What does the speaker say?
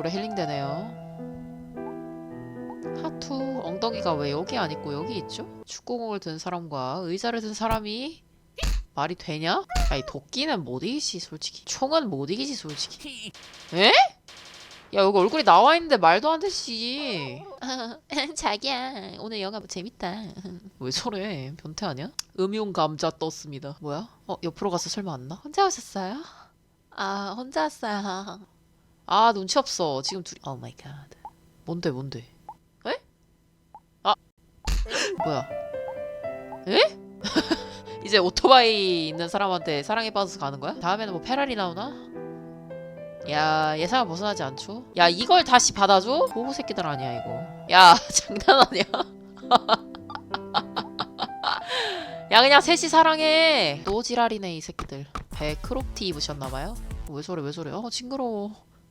노래 힐링되네요. 하투 엉덩이가 왜 여기 안 있고 여기 있죠? 축구공을 든 사람과 의자를 든 사람이 말이 되냐? 아니 도끼는 못 이기지 솔직히 총은 못 이기지 솔직히 에? 야 여기 얼굴이 나와 있는데 말도 안 되지 자기야 오늘 영화 뭐 재밌다 왜 저래 변태 아니야? 음용 감자 떴습니다 뭐야? 어 옆으로 가서 설마 안 나? 혼자 오셨어요? 아 혼자 왔어요 아 눈치 없어 지금 둘이 오 마이 갓 뭔데 뭔데 에? 아 뭐야 에? 이제 오토바이 있는 사람한테 사랑에 빠져서 가는 거야? 다음에는 뭐 페라리 나오나? 야 예상을 벗어나지 않죠? 야 이걸 다시 받아줘? 보고 새끼들 아니야 이거 야 장난 아니야? 야 그냥 셋이 사랑해 또 지랄이네 이 새끼들 배 크롭티 입으셨나봐요 왜 저래 왜 저래 어 징그러워